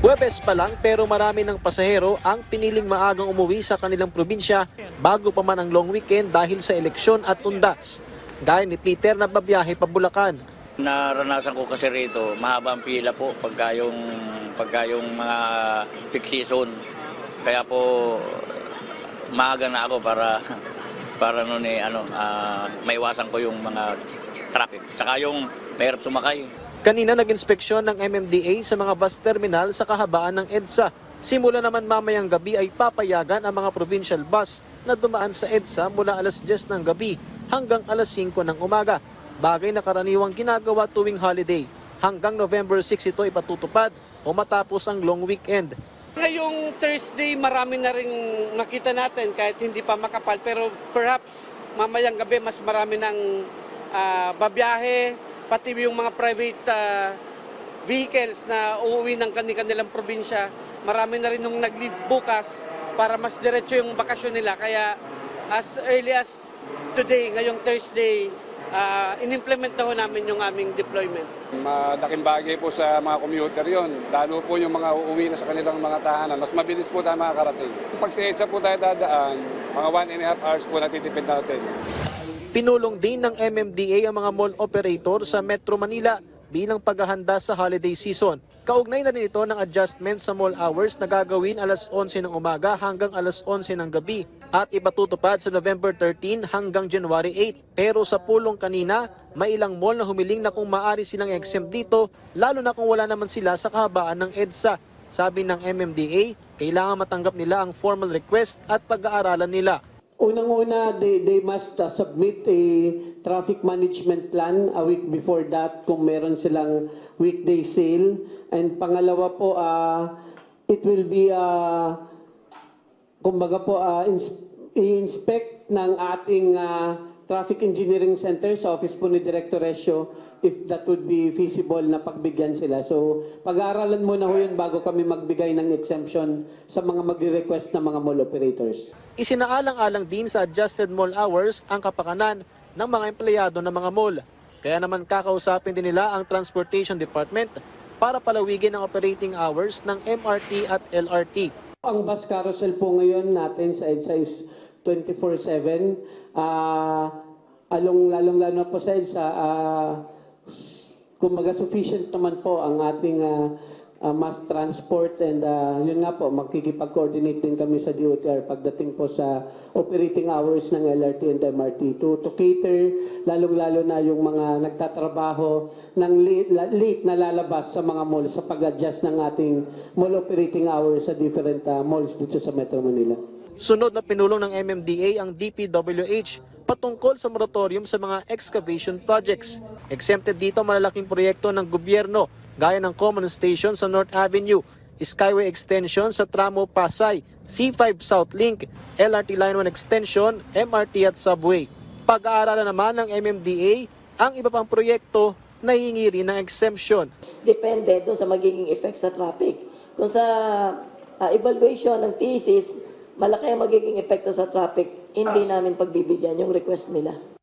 Huwebes pa lang pero marami ng pasahero ang piniling maagang umuwi sa kanilang probinsya bago pa man ang long weekend dahil sa eleksyon at tundas. Gaya ni Peter na babiyahe pa Bulacan. Naranasan ko kasi rito, mahaba ang pila po pagka yung, pagka yung mga peak season. Kaya po, maaga na ako para para noon eh, ano, ah, maiwasan ko yung mga traffic. Tsaka yung mahirap sumakay. Kanina nag-inspeksyon ng MMDA sa mga bus terminal sa kahabaan ng EDSA. Simula naman mamayang gabi ay papayagan ang mga provincial bus na dumaan sa EDSA mula alas 10 ng gabi hanggang alas 5 ng umaga. Bagay na karaniwang ginagawa tuwing holiday. Hanggang November 6 ito ipatutupad o matapos ang long weekend. Ngayong Thursday, marami na rin nakita natin kahit hindi pa makapal. Pero perhaps mamayang gabi, mas marami ng ah, babiyahe, pati yung mga private ah, vehicles na uuwi ng kanilang probinsya. Marami na rin nung nag-leave bukas para mas diretso yung bakasyon nila. Kaya as early as today, ngayong Thursday, ah, in-implement na namin yung aming deployment. Malaking bagay po sa mga commuter yon. Lalo po yung mga uuwi na sa kanilang mga tahanan. Mas mabilis po tayo makakarating. Pag sa EDSA po tayo dadaan, mga one and a half hours po natitipid natin. Pinulong din ng MMDA ang mga mall operator sa Metro Manila bilang paghahanda sa holiday season. Kaugnay na rin ito ng adjustment sa mall hours na gagawin alas 11 ng umaga hanggang alas 11 ng gabi at ipatutupad sa November 13 hanggang January 8. Pero sa pulong kanina, may ilang mall na humiling na kung maaari silang exempt dito lalo na kung wala naman sila sa kahabaan ng EDSA. Sabi ng MMDA, kailangan matanggap nila ang formal request at pag-aaralan nila. Unang-una, they, they must uh, submit a traffic management plan a week before that kung meron silang weekday sale. And pangalawa po, uh, it will be, uh, kumbaga po, uh, ins- i-inspect ng ating uh, Traffic Engineering Center sa office po ni Director Resio if that would be feasible na pagbigyan sila. So, pag-aaralan muna ho yun bago kami magbigay ng exemption sa mga magre-request na mga mall operators. Isinaalang-alang din sa adjusted mall hours ang kapakanan ng mga empleyado ng mga mall. Kaya naman kakausapin din nila ang Transportation Department para palawigin ang operating hours ng MRT at LRT. Ang bus carousel po ngayon natin sa EDSA is 24-7. Ah, along, lalong lalo po sa EDSA, ah, kumbaga sufficient naman po ang ating ah, ah, mass transport and ah, yun nga po, makikipag-coordinate din kami sa DOTR pagdating po sa operating hours ng LRT and MRT to, to cater lalong-lalo na yung mga nagtatrabaho ng late, la- late na lalabas sa mga malls sa pag-adjust ng ating mall operating hours sa different ah, malls dito sa Metro Manila. Sunod na pinulong ng MMDA ang DPWH patungkol sa moratorium sa mga excavation projects. Exempted dito malalaking proyekto ng gobyerno gaya ng Common Station sa North Avenue, Skyway Extension sa Tramo Pasay, C5 South Link, LRT Line 1 Extension, MRT at Subway. Pag-aaralan naman ng MMDA ang iba pang proyekto na hihingi rin ng exemption. depende doon sa magiging effect sa traffic. Kung sa ah, evaluation ng thesis, malaki ang magiging epekto sa traffic, hindi namin pagbibigyan yung request nila.